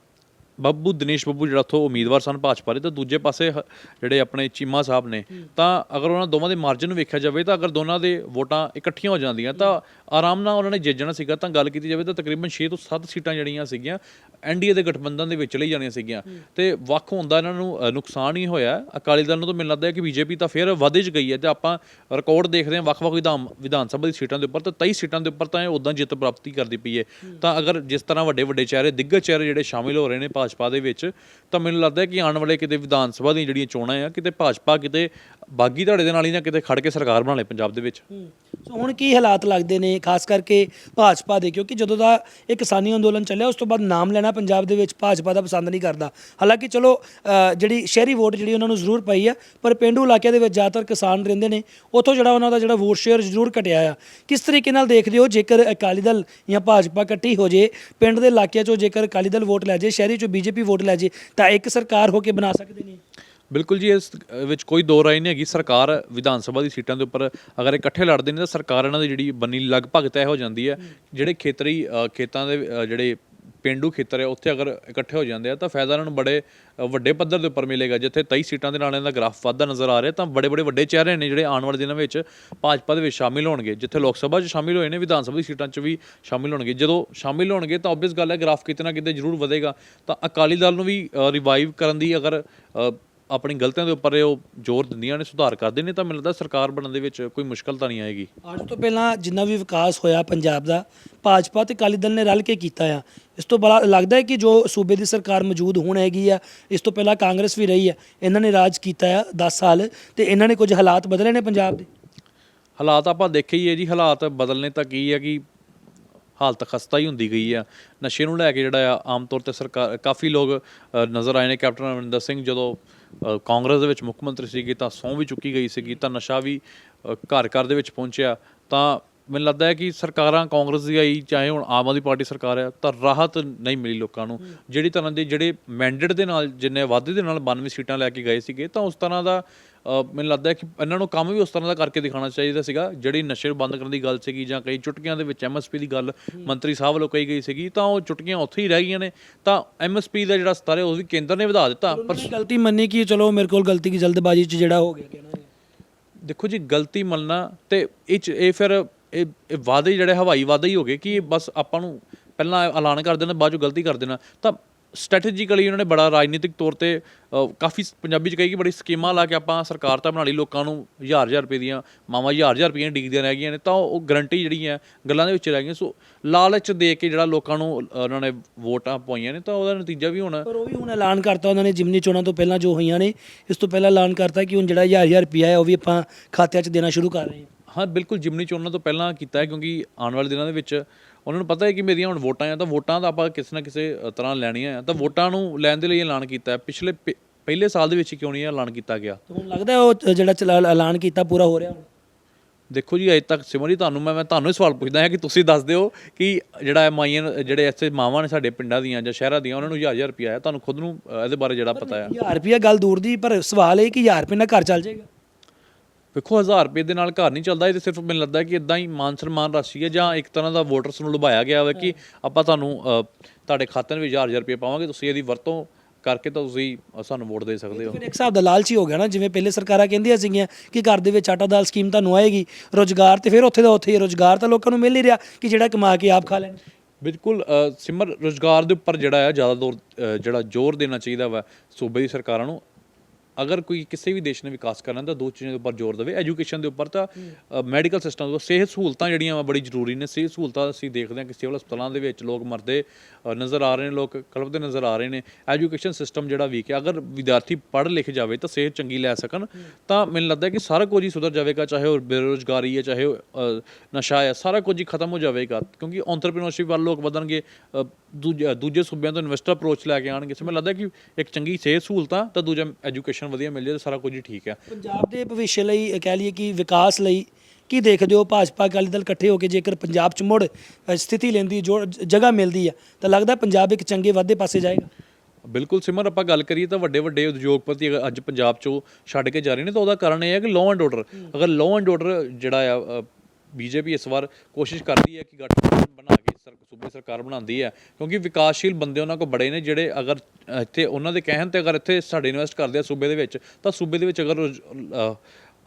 S1: ਬੱਬੂ ਦਿਨੇਸ਼ ਬੱਬੂ ਜਿਹੜਾ ਉੱਥੋਂ ਉਮੀਦਵਾਰ ਸਨ ਭਾਜਪਾ ਦੇ ਤਾਂ ਦੂਜੇ ਪਾਸੇ ਹ- ਜਿਹੜੇ ਆਪਣੇ ਚੀਮਾ ਸਾਹਿਬ ਨੇ ਤਾਂ ਅਗਰ ਉਹਨਾਂ ਦੋਵਾਂ ਦੇ ਮਾਰਜਨ ਨੂੰ ਵੇਖਿਆ ਜਾਵੇ ਤਾਂ ਅਗਰ ਦੋਨਾਂ ਦੇ ਵੋਟਾਂ ਇਕੱਠੀਆਂ ਹੋ ਜਾਂਦੀਆਂ ਤਾਂ ਆਰਾਮ ਨਾਲ ਉਹਨਾਂ ਨੇ ਜਿੱਤ ਜਾਣਾ ਸੀਗਾ। ਤਾਂ ਗੱਲ ਕੀਤੀ ਜਾਵੇ ਤਾਂ ਤਕਰੀਬਨ 6 ਤੋਂ 7 ਸੀਟਾਂ ਜਿਹੜੀਆਂ ਸੀਗੀਆਂ ਐਨਡੀਏ ਦੇ ਗਠਬੰਧਨ ਦੇ ਵਿੱਚ ਲਈ ਜਾਣੀਆਂ ਸੀਗੀਆਂ। ਤੇ ਵੱਖ ਹੁੰਦਾ ਇਹਨਾਂ ਨੂੰ ਅ, ਨੁਕਸਾਨ ਹੀ ਹੋਇਆ। ਅਕਾਲੀ ਦਲ ਨੂੰ ਤਾਂ ਮੈਨੂੰ ਲੱਗਦਾ ਹੈ ਕਿ ਬੀਜੇਪੀ ਤਾਂ ਫਿਰ ਵਾਧੇ 'ਚ ਗਈ ਹੈ ਤੇ ਆਪਾਂ ਰਿਕਾਰਡ ਦੇਖਦੇ ਹਾਂ ਵੱਖ-ਵੱਖ ਵਿਧਾਨ ਵਿਧਾਨ ਸਭਾ ਦੀ ਸੀਟਾਂ ਦੇ ਉੱਪਰ ਤਾਂ 23 ਸੀਟਾਂ ਦੇ ਉੱਪਰ ਤਾਂ ਇਹ ਉਦਾਂ ਜਿੱਤ ਪ੍ਰਾਪਤੀ ਕਰਦੀ ਪਈ ਹੈ। ਤਾਂ ਅਗਰ ਜਿਸ ਤਰ੍ਹਾਂ ਵੱਡੇ ਵੱਡੇ ਚਿਹਰੇ ਦਿੱਗਜ ਚਿਹਰੇ ਜਿਹੜੇ ਸ਼ਾਮਿਲ ਹੋ ਰਹੇ ਨੇ ਭਾਜਪਾ ਭਾਜਪਾ ਦੇ ਵਿੱਚ, ਤਾਂ ਮੈਨੂੰ ਲੱਗਦਾ ਕਿ ਆਉਣ ਵਾਲੇ ਕਿਤੇ ਵਿਧਾਨ ਸਭਾ ਦੀਆਂ ਜਿਹੜੀਆਂ ਚੋਣਾਂ ਆ, ਕਿਤੇ ਭਾਜਪਾ ਕਿਤੇ ਬਾਗੀ ਧੜੇ ਦੇ ਨਾਲ ਹੀ ਨਾ ਕਿਤੇ ਖੜ ਕੇ ਸਰਕਾਰ ਬਣਾ ਲੇ ਪੰਜਾਬ ਦੇ ਵਿੱਚ।
S2: ਸੋ ਹੁਣ ਕੀ ਹਾਲਾਤ ਲੱਗਦੇ ਨੇ, ਖਾਸ ਕਰਕੇ ਭਾਜਪਾ ਦੇ? ਕਿਉਂਕਿ ਜਦੋਂ ਦਾ ਇਹ ਕਿਸਾਨੀ ਅੰਦੋਲਨ ਚੱਲਿਆ, ਉਸ ਤੋਂ ਬਾਅਦ ਨਾਮ ਲੈਣਾ ਪੰਜਾਬ ਦੇ ਵਿੱਚ ਭਾਜਪਾ ਦਾ ਪਸੰਦ ਨਹੀਂ ਕਰਦਾ। ਹਾਲਾਂਕਿ ਚਲੋ ਜਿਹੜੀ ਸ਼ਹਿਰੀ ਵੋਟ ਜਿਹੜੀ ਉਹਨਾਂ ਨੂੰ ਜ਼ਰੂਰ ਪਈ ਆ, ਪਰ ਪਿੰਡੂ ਇਲਾਕਿਆਂ ਦੇ ਵਿੱਚ ਜ਼ਿਆਦਾਤਰ ਕਿਸਾਨ ਰਹਿੰਦੇ ਨੇ। ਉੱਥੋਂ ਜਿਹੜਾ ਉਹਨਾਂ ਦਾ ਜਿਹੜਾ ਵੋਟ ਸ਼ੇਅਰ ਜ਼ਰੂਰ ਘਟਿਆ ਆ। ਕਿਸ ਤਰੀਕੇ ਨਾਲ ਦੇਖਦੇ ਹੋ ਜੇਕਰ ਅਕਾਲੀ ਦਲ ਜਾਂ ਭਾਜਪਾ ਇਕੱਠੀ ਹੋ ਜੇ, ਪਿੰਡ ਦੇ ਇਲਾਕਿਆਂ 'ਚੋਂ ਜੇਕਰ ਅਕਾਲੀ ਦਲ ਵੋਟ ਲੈ ਜੇ, ਸ਼ਹਿਰੀ 'ਚੋਂ ਬੀਜੇਪੀ ਵੋਟ ਲੈ ਜੇ ਤਾਂ ਇੱਕ ਸਰਕਾਰ ਹੋ ਕੇ ਬਣਾ ਸਕਦੇ ਨੇ?
S1: ਬਿਲਕੁਲ ਜੀ ਇਸ ਵਿੱਚ ਕੋਈ ਦੋ ਰਾਏ ਨਹੀਂ ਹੈਗੀ। ਸਰਕਾਰ ਵਿਧਾਨ ਸਭਾ ਦੀ ਸੀਟਾਂ ਦੇ ਉੱਪਰ ਅਗਰ ਇਕੱਠੇ ਲੜਦੇ ਨੇ ਤਾਂ ਸਰਕਾਰ ਇਹਨਾਂ ਦੀ ਜਿਹੜੀ ਬੰਨੀ ਲਗਭਗ ਤੈਅ ਹੋ ਜਾਂਦੀ ਹੈ। ਜਿਹੜੇ ਖੇਤਰੀ ਅ, ਖੇਤਾਂ ਦੇ ਅ, ਜਿਹੜੇ ਪੇਂਡੂ ਖੇਤਰ ਹੈ, ਉੱਥੇ ਅਗਰ ਇਕੱਠੇ ਹੋ ਜਾਂਦੇ ਆ ਤਾਂ ਫਾਇਦਾ ਇਹਨਾਂ ਨੂੰ ਬੜੇ ਵੱਡੇ ਪੱਧਰ ਦੇ ਉੱਪਰ ਮਿਲੇਗਾ। ਜਿੱਥੇ 23 ਸੀਟਾਂ ਦੇ ਨਾਲ ਇਹਨਾਂ ਦਾ ਗ੍ਰਾਫ ਵੱਧਦਾ ਨਜ਼ਰ ਆ ਰਿਹਾ, ਤਾਂ ਬੜੇ ਬੜੇ ਵੱਡੇ ਚਿਹਰੇ ਨੇ ਜਿਹੜੇ ਆਉਣ ਵਾਲੇ ਦਿਨਾਂ ਵਿੱਚ ਭਾਜਪਾ ਦੇ ਵਿੱਚ ਸ਼ਾਮਿਲ ਹੋਣਗੇ। ਜਿੱਥੇ ਲੋਕ ਸਭਾ 'ਚ ਸ਼ਾਮਿਲ ਹੋਏ ਨੇ, ਵਿਧਾਨ ਸਭਾ ਦੀ ਸੀਟਾਂ 'ਚ ਵੀ ਸ਼ਾਮਿਲ ਹੋਣਗੇ। ਜਦੋਂ ਸ਼ਾਮਿਲ ਹੋਣਗੇ ਤਾਂ ਆਬਵੀਅਸ ਗੱਲ ਹੈ, ਗ੍ਰਾਫ ਕਿਤੇ ਨਾ ਕਿਤੇ ਜ਼ਰੂਰ ਵਧੇਗਾ। ਤਾਂ ਅਕਾਲੀ ਦਲ ਨੂੰ ਵੀ ਰਿਵਾਈਵ ਕਰਨ ਦੀ ਅਗਰ ਆਪਣੀ ਗਲਤੀਆਂ ਦੇ ਉੱਪਰ ਉਹ ਜ਼ੋਰ ਦਿੰਦੀਆਂ ਨੇ ਸੁਧਾਰ ਕਰਦੇ ਨੇ ਤਾਂ ਮੈਨੂੰ ਲੱਗਦਾ ਸਰਕਾਰ ਬਣਨ ਦੇ ਵਿੱਚ ਕੋਈ ਮੁਸ਼ਕਲ ਤਾਂ ਨਹੀਂ ਆਏਗੀ।
S2: ਅੱਜ ਤੋਂ ਪਹਿਲਾਂ ਜਿੰਨਾ ਵੀ ਵਿਕਾਸ ਹੋਇਆ ਪੰਜਾਬ ਦਾ ਭਾਜਪਾ ਤੇ ਅਕਾਲੀ ਦਲ ਨੇ ਰਲ ਕੇ ਕੀਤਾ ਆ। ਇਸ ਤੋਂ ਬੜਾ ਲੱਗਦਾ ਹੈ ਕਿ ਜੋ ਸੂਬੇ ਦੀ ਸਰਕਾਰ ਮੌਜੂਦ ਹੁਣ ਹੈਗੀ ਆ ਇਸ ਤੋਂ ਪਹਿਲਾਂ ਕਾਂਗਰਸ ਵੀ ਰਹੀ ਆ। ਇਹਨਾਂ ਨੇ ਰਾਜ ਕੀਤਾ ਆ 10 ਸਾਲ ਤੇ ਇਹਨਾਂ ਨੇ ਕੁਝ ਹਾਲਾਤ ਬਦਲੇ ਨੇ ਪੰਜਾਬ ਦੇ?
S1: ਹਾਲਾਤ ਆਪਾਂ ਦੇਖੇ ਹੀ ਹੈ ਜੀ ਹਾਲਾਤ ਬਦਲਨੇ ਤਾਂ ਕੀ ਹੈ ਕਿ ਹਾਲਤ ਖਸਤਾ ਹੀ ਹੁੰਦੀ ਗਈ ਆ। ਨਸ਼ੇ ਨੂੰ ਲੈ ਕੇ ਜਿਹੜਾ ਆ ਆਮ ਤੌਰ ਤੇ ਸਰਕਾਰ ਕਾਫੀ ਲੋਕ ਨਜ਼ਰ ਆਏ ਨੇ ਕੈਪਟਨ ਅਮਰਿੰਦਰ ਸਿੰਘ ਜਦੋਂ ਕਾਂਗਰਸ ਦੇ ਵਿੱਚ ਮੁੱਖ ਮੰਤਰੀ ਸੀਗੇ ਤਾਂ ਸਹੁੰ ਵੀ ਚੁੱਕੀ ਗਈ ਸੀਗੀ ਤਾਂ ਨਸ਼ਾ ਵੀ ਘਰ ਘਰ ਦੇ ਵਿੱਚ ਪਹੁੰਚਿਆ। ਤਾਂ ਮੈਨੂੰ ਲੱਗਦਾ ਹੈ ਕਿ ਸਰਕਾਰਾਂ ਕਾਂਗਰਸ ਦੀ ਆਈ ਚਾਹੇ ਹੁਣ ਆਮ ਆਦਮੀ ਪਾਰਟੀ ਸਰਕਾਰ ਹੈ ਤਾਂ ਰਾਹਤ ਨਹੀਂ ਮਿਲੀ ਲੋਕਾਂ ਨੂੰ। ਜਿਹੜੀ ਤਰ੍ਹਾਂ ਦੇ ਜਿਹੜੇ ਮੈਂਡੇਟ ਦੇ ਨਾਲ ਜਿੰਨੇ ਵਾਅਦੇ ਦੇ ਨਾਲ 92 ਸੀਟਾਂ ਲੈ ਕੇ ਗਏ ਸੀਗੇ ਤਾਂ ਉਸ ਤਰ੍ਹਾਂ ਦਾ ਮੈਨੂੰ ਲੱਗਦਾ ਹੈ ਕਿ ਇਹਨਾਂ ਨੂੰ ਕੰਮ ਵੀ ਉਸ ਤਰ੍ਹਾਂ ਦਾ ਕਰਕੇ ਦਿਖਾਉਣਾ ਚਾਹੀਦਾ ਸੀਗਾ ਜਿਹੜੀ ਨਸ਼ੇ ਨੂੰ ਬੰਦ ਕਰਨ ਦੀ ਗੱਲ ਸੀਗੀ ਜਾਂ ਕਈ ਚੁਟਕੀਆਂ ਦੇ ਵਿੱਚ ਐਮਐਸਪੀ ਦੀ ਗੱਲ ਮੰਤਰੀ ਸਾਹਿਬ ਵੱਲੋਂ ਕਹੀ ਗਈ ਸੀਗੀ ਤਾਂ ਉਹ ਚੁਟਕੀਆਂ ਉੱਥੇ ਹੀ ਰਹਿ ਗਈਆਂ ਨੇ। ਤਾਂ ਐਮਐਸਪੀ ਦਾ ਜਿਹੜਾ ਸਤਰ ਹੈ ਉਹ ਵੀ ਕੇਂਦਰ ਨੇ ਵਧਾ ਦਿੱਤਾ। ਪਰ
S2: ਗਲਤੀ ਮੰਨੀ ਕਿ ਚਲੋ ਮੇਰੇ ਕੋਲ ਗਲਤੀ ਕੀ ਜਲਦਬਾਜ਼ੀ 'ਚ ਜਿਹੜਾ ਹੋ ਗਿਆ ਕਹਿਣਾ।
S1: ਦੇਖੋ ਜੀ ਗਲਤੀ ਮੰਨਣਾ ਤੇ ਇਹ 'ਚ ਇਹ ਫਿਰ ਇਹ ਇਹ ਵਾਅਦੇ ਜਿਹੜੇ ਹਵਾਈ ਵਾਅਦੇ ਹੀ ਹੋ ਗਏ ਕਿ ਬਸ ਆਪਾਂ ਨੂੰ ਪਹਿਲਾਂ ਐਲਾਨ ਕਰ ਦੇਣਾ ਬਾਅਦ ਚੋਂ ਗਲਤੀ ਕਰ ਦੇਣਾ। ਤਾਂ ਸਟ੍ਰੈਟੇਜੀਕਲੀ ਉਹਨਾਂ ਨੇ ਬੜਾ ਰਾਜਨੀਤਿਕ ਤੌਰ ਤੇ ਅ, ਕਾਫੀ ਸ- ਪੰਜਾਬੀ ਚ ਕਹੀ ਕਿ ਬੜੀ ਸਕੀਮਾਂ ਲਾ ਕੇ ਆਪਾਂ ਸਰਕਾਰ ਤਾਂ ਬਣਾ ਲਈ ਲੋਕਾਂ ਨੂੰ ਹਜ਼ਾਰ ਹਜ਼ਾਰ ਰੁਪਏ ਦੀਆਂ ਮਾਵਾਂ ਹਜ਼ਾਰ ਹਜ਼ਾਰ ਰੁਪਏ ਡੀਕਦੀਆਂ ਰਹਿ ਗਈਆਂ ਨੇ ਤਾਂ ਉਹ ਗਰੰਟੀ ਜਿਹੜੀ ਹੈ ਗੱਲਾਂ ਦੇ ਵਿੱਚ ਰਹਿ ਗਈਆਂ। ਸੋ ਲਾਲਚ ਦੇ ਕੇ ਜਿਹੜਾ ਲੋਕਾਂ ਨੂੰ ਅ, ਉਹਨਾਂ ਨੇ ਵੋਟਾਂ ਪਾਈਆਂ ਨੇ ਤਾਂ ਉਹਦਾ ਨਤੀਜਾ ਵੀ ਹੋਣਾ
S2: ਪਰ ਉਹ ਵੀ ਹੁਣ ਐਲਾਨ ਕਰਤਾ ਉਹਨਾਂ ਨੇ ਜਿਮਨੀ ਚੋਣਾਂ ਤੋਂ ਪਹਿਲਾਂ ਜੋ ਹੋਈਆਂ ਨੇ ਇਸ ਤੋਂ ਪਹਿਲਾਂ ਐਲਾਨ ਕਰਤਾ ਕਿ ਹੁਣ ਜਿਹੜਾ ਹਜ਼ਾਰ ਹਜ਼ਾਰ ਰੁਪਿਆ ਹੈ ਉਹ ਵੀ ਆਪਾਂ ਖਾਤਿਆਂ 'ਚ ਦੇਣਾ ਸ਼ੁਰੂ ਕਰ ਰਹੇ ਹਾਂ।
S1: ਹਾਂ ਬਿਲਕੁਲ ਜਿਮਨੀ ਚੋਣਾਂ ਤੋਂ ਪਹਿਲਾਂ ਕੀਤਾ ਹੈ ਕਿਉਂਕਿ ਆਉਣ ਵਾਲੇ ਦਿਨਾਂ ਦੇ ਵਿੱਚ ਉਹਨਾਂ ਨੂੰ ਪਤਾ ਹੈ ਕਿ ਮੇਰੀਆਂ ਹੁਣ ਵੋਟਾਂ ਆ ਤਾਂ ਵੋਟਾਂ ਦਾ ਆਪਾਂ ਕਿਸੇ ਨਾ ਕਿਸੇ ਤਰ੍ਹਾਂ ਲੈਣੀਆਂ ਆ। ਤਾਂ ਵੋਟਾਂ ਨੂੰ ਲੈਣ ਦੇ ਲਈ ਐਲਾਨ ਕੀਤਾ ਹੈ। ਪਿਛਲੇ ਪਹਿਲੇ ਸਾਲ ਦੇ ਵਿੱਚ ਕਿਉਂ ਨਹੀਂ ਐਲਾਨ ਕੀਤਾ ਗਿਆ?
S2: ਤਾਂ ਹੁਣ ਲੱਗਦਾ ਉਹ ਜਿਹੜਾ ਐਲਾਨ ਕੀਤਾ ਪੂਰਾ ਹੋ ਰਿਹਾ ਹੁਣ।
S1: ਦੇਖੋ ਜੀ ਅਜੇ ਤੱਕ ਸਿਮਰ ਜੀ ਤੁਹਾਨੂੰ ਮੈਂ ਮੈਂ ਤੁਹਾਨੂੰ ਹੀ ਸਵਾਲ ਪੁੱਛਦਾ ਹਾਂ ਕਿ ਤੁਸੀਂ ਦੱਸ ਦਿਓ ਕਿ ਜਿਹੜਾ ਮਾਈਆਂ ਜਿਹੜੇ ਐਸੇ ਮਾਵਾਂ ਨੇ ਸਾਡੇ ਪਿੰਡਾਂ ਦੀਆਂ ਜਾਂ ਸ਼ਹਿਰਾਂ ਦੀਆਂ ਉਹਨਾਂ ਨੂੰ ਹਜ਼ਾਰ ਹਜ਼ਾਰ ਰੁਪਇਆ ਆਇਆ। ਤੁਹਾਨੂੰ ਖੁਦ ਨੂੰ ਇਹਦੇ ਬਾਰੇ ਜਿਹੜਾ ਪਤਾ ਹੈ।
S2: ਹਜ਼ਾਰ ਰੁਪਿਆ ਗੱਲ ਦੂਰ ਦੀ ਪਰ ਸਵਾਲ ਇਹ ਕਿ ਹਜ਼ਾਰ ਰੁਪਏ ਨਾਲ ਘਰ ਚੱਲ ਜਾਏਗਾ।
S1: ਵੇਖੋ 1000 ਰੁਪਏ ਦੇ ਨਾਲ ਘਰ ਨਹੀਂ ਚੱਲਦਾ ਇਹ ਤੇ ਸਿਰਫ ਮੈਨੂੰ ਲੱਗਦਾ ਕਿ ਇਦਾਂ ਹੀ ਮਾਨ ਸਨਮਾਨ ਰਾਸ਼ੀ ਹੈ ਜਾਂ ਇੱਕ ਤਰ੍ਹਾਂ ਦਾ ਵੋਟਰਸ ਨੂੰ ਲੁਭਾਇਆ ਗਿਆ ਹੋਵੇ ਕਿ ਆਪਾਂ ਤੁਹਾਨੂੰ ਤੁਹਾਡੇ ਖਾਤੇ ਵਿੱਚ 1000 ਰੁਪਏ ਪਾਵਾਂਗੇ ਤੁਸੀਂ ਇਹਦੀ ਵਰਤੋਂ ਕਰਕੇ ਤਾਂ ਤੁਸੀਂ ਸਾਨੂੰ ਵੋਟ ਦੇ ਸਕਦੇ ਹੋ।
S2: ਫਿਰ ਇੱਕ ਹਿਸਾਬ ਦਾ ਲਾਲਚੀ ਹੋ ਗਿਆ ਨਾ ਜਿਵੇਂ ਪਹਿਲੇ ਸਰਕਾਰਾਂ ਕਹਿੰਦੀਆਂ ਸੀਗੀਆਂ ਕਿ ਘਰ ਦੇ ਵਿੱਚ ਆਟਾ ਦਾਲ ਸਕੀਮ ਤੁਹਾਨੂੰ ਆਏਗੀ ਰੋਜ਼ਗਾਰ ਤੇ ਫਿਰ ਉੱਥੇ ਦਾ ਉੱਥੇ ਹੀ ਰੋਜ਼ਗਾਰ ਤਾਂ ਲੋਕਾਂ ਨੂੰ ਮਿਲ ਨਹੀਂ ਰਿਹਾ ਕਿ ਜਿਹੜਾ ਕਮਾ ਕੇ ਆਪ ਖਾ ਲੈਣ।
S1: ਬਿਲਕੁਲ ਸਿਮਰ ਰੋਜ਼ਗਾਰ ਦੇ ਉੱਪਰ ਜਿਹੜਾ ਹੈ ਜ਼ਿਆਦਾ ਅ, ਜਿਹੜਾ ਜ਼ੋਰ ਦੇਣਾ ਚਾਹੀਦਾ ਵਾ ਸੂਬੇ ਦੀ ਸਰਕਾਰਾਂ ਨੂੰ। ਅਗਰ ਕੋਈ ਕਿਸੇ ਵੀ ਦੇਸ਼ ਨੇ ਵਿਕਾਸ ਕਰਨਾ ਤਾਂ ਦੋ ਚੀਜ਼ਾਂ ਦੇ ਉੱਪਰ ਜ਼ੋਰ ਦੇਵੇ। ਐਜੂਕੇਸ਼ਨ ਦੇ ਉੱਪਰ ਤਾਂ ਮੈਡੀਕਲ ਸਿਸਟਮ ਦੇ ਉੱਪਰ ਸਿਹਤ ਸਹੂਲਤਾਂ ਜਿਹੜੀਆਂ ਵਾ ਬੜੀ ਜ਼ਰੂਰੀ ਨੇ। ਸਿਹਤ ਸਹੂਲਤਾਂ ਅਸੀਂ ਦੇਖਦੇ ਹਾਂ ਕਿ ਸਿਵਲ ਹਸਪਤਾਲਾਂ ਦੇ ਵਿੱਚ ਲੋਕ ਮਰਦੇ ਨਜ਼ਰ ਆ ਰਹੇ ਨੇ ਲੋਕ ਕਲਪਦੇ ਨਜ਼ਰ ਆ ਰਹੇ ਨੇ। ਐਜੂਕੇਸ਼ਨ ਸਿਸਟਮ ਜਿਹੜਾ ਵੀਕ ਹੈ ਅਗਰ ਵਿਦਿਆਰਥੀ ਪੜ੍ਹ ਲਿਖ ਜਾਵੇ ਤਾਂ ਸਿਹਤ ਚੰਗੀ ਲੈ ਸਕਣ। ਤਾਂ ਮੈਨੂੰ ਲੱਗਦਾ ਕਿ ਸਾਰਾ ਕੁਝ ਹੀ ਸੁਧਰ ਜਾਵੇਗਾ ਚਾਹੇ ਉਹ ਬੇਰੋਜ਼ਗਾਰੀ ਹੈ ਚਾਹੇ ਉਹ ਨਸ਼ਾ ਹੈ ਸਾਰਾ ਕੁਝ ਹੀ ਖਤਮ ਹੋ ਜਾਵੇਗਾ। ਕਿਉਂਕਿ ਐਂਟਰਪ੍ਰੀਨਿਓਰਸ਼ਿਪ ਵੱਲ ਲੋਕ ਵਧਣਗੇ ਅ, ਦੂਜੇ ਦੂਜੇ ਸੂਬਿਆਂ ਤੋਂ ਇਨਵੈਸਟਰ ਅਪਰੋਚ ਲੈ ਕੇ ਆਣਗੇ ਸੋ ਮੈਨੂੰ ਲੱਗਦਾ ਕਿ ਇੱਕ ਚੰਗੀ ਸਿਹਤ ਸਹੂਲਤਾਂ ਤਾਂ ਦੂਜਾ ਐਜੂਕੇਸ਼ਨ ਵਧੀਆ ਮਿਲ ਜਾਏ ਤਾਂ ਸਾਰਾ ਕੁਝ ਹੀ ਠੀਕ ਹੈ।
S2: ਪੰਜਾਬ ਦੇ ਭਵਿੱਖ ਲਈ ਕਹਿ ਲਈਏ ਕਿ ਵਿਕਾਸ ਲਈ ਕੀ ਦੇਖਦੇ ਹੋ? ਭਾਜਪਾ ਅਕਾਲੀ ਦਲ ਇਕੱਠੇ ਹੋ ਕੇ ਜੇਕਰ ਪੰਜਾਬ 'ਚ ਮੁੜ ਅ, ਸਥਿਤੀ ਲੈਂਦੀ ਜੋ ਜਗ੍ਹਾ ਮਿਲਦੀ ਹੈ ਤਾਂ ਲੱਗਦਾ ਪੰਜਾਬ ਇੱਕ ਚੰਗੇ ਵਾਧੇ ਪਾਸੇ ਜਾਏਗਾ।
S1: ਬਿਲਕੁਲ ਸਿਮਰ ਆਪਾਂ ਗੱਲ ਕਰੀਏ ਤਾਂ ਵੱਡੇ ਵੱਡੇ ਉਦਯੋਗਪਤੀ ਅਗਰ ਅੱਜ ਪੰਜਾਬ ਚੋਂ ਛੱਡ ਕੇ ਜਾ ਰਹੇ ਨੇ ਤਾਂ ਉਹਦਾ ਕਾਰਨ ਇਹ ਹੈ ਕਿ ਲਾਅ ਐਂਡ ਆਰਡਰ ਅਗਰ ਲਾਅ ਐਂਡ ਆਰਡਰ ਜਿਹੜਾ ਆ ਬੀਜੇਪੀ ਇਸ ਵਾਰ ਕੋਸ਼ਿਸ਼ ਕਰਦੀ ਹੈ ਕਿ ਸਰ ਸੂਬੇ ਸਰਕਾਰ ਬਣਾਉਂਦੀ ਹੈ, ਕਿਉਂਕਿ ਵਿਕਾਸਸ਼ੀਲ ਬੰਦੇ ਉਹਨਾਂ ਕੋਲ ਬੜੇ ਨੇ ਜਿਹੜੇ ਅਗਰ ਇੱਥੇ ਉਹਨਾਂ ਦੇ ਕਹਿਣ ਤੇ ਅਗਰ ਇੱਥੇ ਸਾਡੇ ਇਨਵੈਸਟ ਕਰਦੇ ਆ ਸੂਬੇ ਦੇ ਵਿੱਚ, ਤਾਂ ਸੂਬੇ ਦੇ ਵਿੱਚ ਅਗਰ ਰੋਜ਼-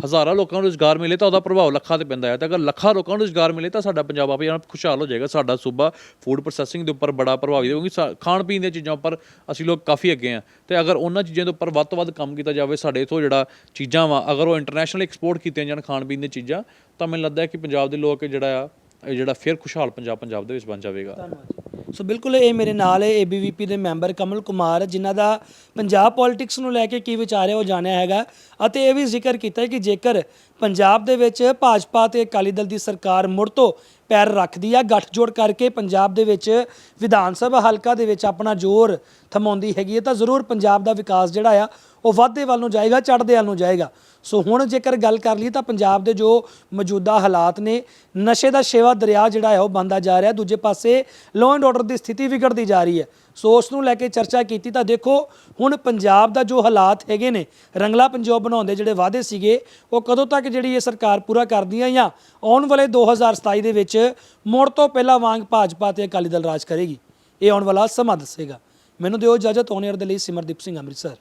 S1: ਹਜ਼ਾਰਾਂ ਲੋਕਾਂ ਨੂੰ ਰੋਜ਼ਗਾਰ ਮਿਲੇ ਤਾਂ ਉਹਦਾ ਪ੍ਰਭਾਵ ਲੱਖਾਂ ਤੇ ਪੈਂਦਾ ਹੈ। ਤਾਂ ਅਗਰ ਲੱਖਾਂ ਲੋਕਾਂ ਨੂੰ ਰੋਜ਼ਗਾਰ ਮਿਲੇ ਤਾਂ ਸਾਡਾ ਪੰਜਾਬ ਆਪੇ ਆਪ ਖੁਸ਼ਹਾਲ ਹੋ ਜਾਏਗਾ। ਸਾਡਾ ਸੂਬਾ ਫੂਡ ਪ੍ਰੋਸੈਸਿੰਗ ਦੇ ਉੱਪਰ ਬੜਾ ਪ੍ਰਭਾਵਿਤ ਕਿਉਂਕਿ ਸਾ- ਖਾਣ ਪੀਣ ਦੀਆਂ ਚੀਜ਼ਾਂ ਉੱਪਰ ਅਸੀਂ ਲੋਕ ਕਾਫੀ ਅੱਗੇ ਆ ਤੇ ਅਗਰ ਉਹਨਾਂ ਚੀਜ਼ਾਂ ਦੇ ਉੱਪਰ ਵੱਧ ਤੋਂ ਵੱਧ ਕੰਮ ਕੀਤਾ ਜਾਵੇ, ਸਾਡੇ ਇਥੋਂ ਜਿਹੜਾ ਚੀਜ਼ਾਂ ਵਾ, ਅਗਰ ਉਹ ਇੰਟਰਨੈਸ਼ਨਲ ਐਕਸਪੋਰਟ ਕੀਤੀਆਂ ਜਾਣ ਖਾਣ ਪੀਣ ਦੀਆਂ ਚੀਜ਼ਾਂ, ਤਾਂ ਮੈਨੂੰ ਲੱਗਦਾ ਹੈ ਕਿ ਪੰਜਾਬ ਦੇ ਲੋਕ ਜਿਹੜਾ ਆ ਇਹ ਜਿਹੜਾ ਫਿਰ ਖੁਸ਼ਹਾਲ ਪੰਜਾਬ ਪੰਜਾਬ ਦੇ ਵਿੱਚ ਬਣ ਜਾਵੇਗਾ।
S2: ਧੰਨਵਾਦ ਸੋ ਬਿਲਕੁਲ ਇਹ ਮੇਰੇ ਨਾਲ ਹੈ ਏਬੀਵੀਪੀ ਦੇ ਮੈਂਬਰ ਕਮਲ ਕੁਮਾਰ, ਜਿਨ੍ਹਾਂ ਦਾ ਪੰਜਾਬ ਪੋਲਿਟਿਕਸ ਨੂੰ ਲੈ ਕੇ ਕੀ ਵਿਚਾਰ ਹੈ ਉਹ ਜਾਣਿਆ ਹੈਗਾ। ਅਤੇ ਇਹ ਵੀ ਜ਼ਿਕਰ ਕੀਤਾ ਹੈ ਕਿ ਜੇਕਰ ਪੰਜਾਬ ਦੇ ਵਿੱਚ ਭਾਜਪਾ ਤੇ ਅਕਾਲੀ ਦਲ ਦੀ ਸਰਕਾਰ ਮੁੜ ਤੋਂ ਪੈਰ ਰੱਖਦੀ ਆ, ਗੱਠਜੋੜ ਕਰਕੇ ਪੰਜਾਬ ਦੇ ਵਿੱਚ ਵਿਧਾਨ ਸਭਾ ਹਲਕਾ ਦੇ ਵਿੱਚ ਆਪਣਾ ਜ਼ੋਰ ਥਮਾਉਂਦੀ ਹੈਗੀ ਹੈ, ਤਾਂ ਜ਼ਰੂਰ ਪੰਜਾਬ ਦਾ ਵਿਕਾਸ ਜਿਹੜਾ ਆ ਉਹ ਵਾਧੇ ਵੱਲ ਨੂੰ ਜਾਏਗਾ, ਚੜ੍ਹਦੇ ਵੱਲ ਨੂੰ ਜਾਏਗਾ। ਸੋ ਹੁਣ ਜੇਕਰ ਗੱਲ ਕਰ ਲਈ ਤਾਂ ਪੰਜਾਬ ਦੇ ਜੋ ਮੌਜੂਦਾ ਹਾਲਾਤ ਨੇ, ਨਸ਼ੇ ਦਾ ਸ਼ੇਵਾ ਦਰਿਆ ਜਿਹੜਾ ਹੈ ਉਹ ਬੰਦਾ ਜਾ ਰਿਹਾ। ਦੂਜੇ ਪਾਸੇ ਲਾਅ ਐਂਡ ਆਰਡਰ ਦੀ ਸਥਿਤੀ ਵਿਗੜਦੀ ਜਾ ਰਹੀ ਹੈ। ਸੋ ਉਸ ਨੂੰ ਲੈ ਕੇ ਚਰਚਾ ਕੀਤੀ ਤਾਂ ਦੇਖੋ, ਹੁਣ ਪੰਜਾਬ ਦਾ ਜੋ ਹਾਲਾਤ ਹੈਗੇ ਨੇ, ਰੰਗਲਾ ਪੰਜਾਬ ਬਣਾਉਂਦੇ ਜਿਹੜੇ ਵਾਅਦੇ ਸੀਗੇ, ਉਹ ਕਦੋਂ ਤੱਕ ਜਿਹੜੀ ਇਹ ਸਰਕਾਰ ਪੂਰਾ ਕਰਦੀ ਹੈ ਜਾਂ ਆਉਣ ਵਾਲੇ 2027 ਦੇ ਵਿੱਚ ਮੋੜ ਤੋਂ ਪਹਿਲਾਂ ਵਾਂਗ ਭਾਜਪਾ ਤੇ ਅਕਾਲੀ ਦਲ ਰਾਜ ਕਰੇਗੀ? ਇਹ ਆਉਣ ਵਾਲਾ ਸਮਾਂ ਦੱਸੇਗਾ। ਮੈਨੂੰ ਦਿਓ ਇਜਾਜ਼ਤ ਔਨ 에ਅਰ ਦੇ ਲਈ ਸਿਮਰਦੀਪ ਸਿੰਘ ਅੰਮ੍ਰਿਤਸਰ।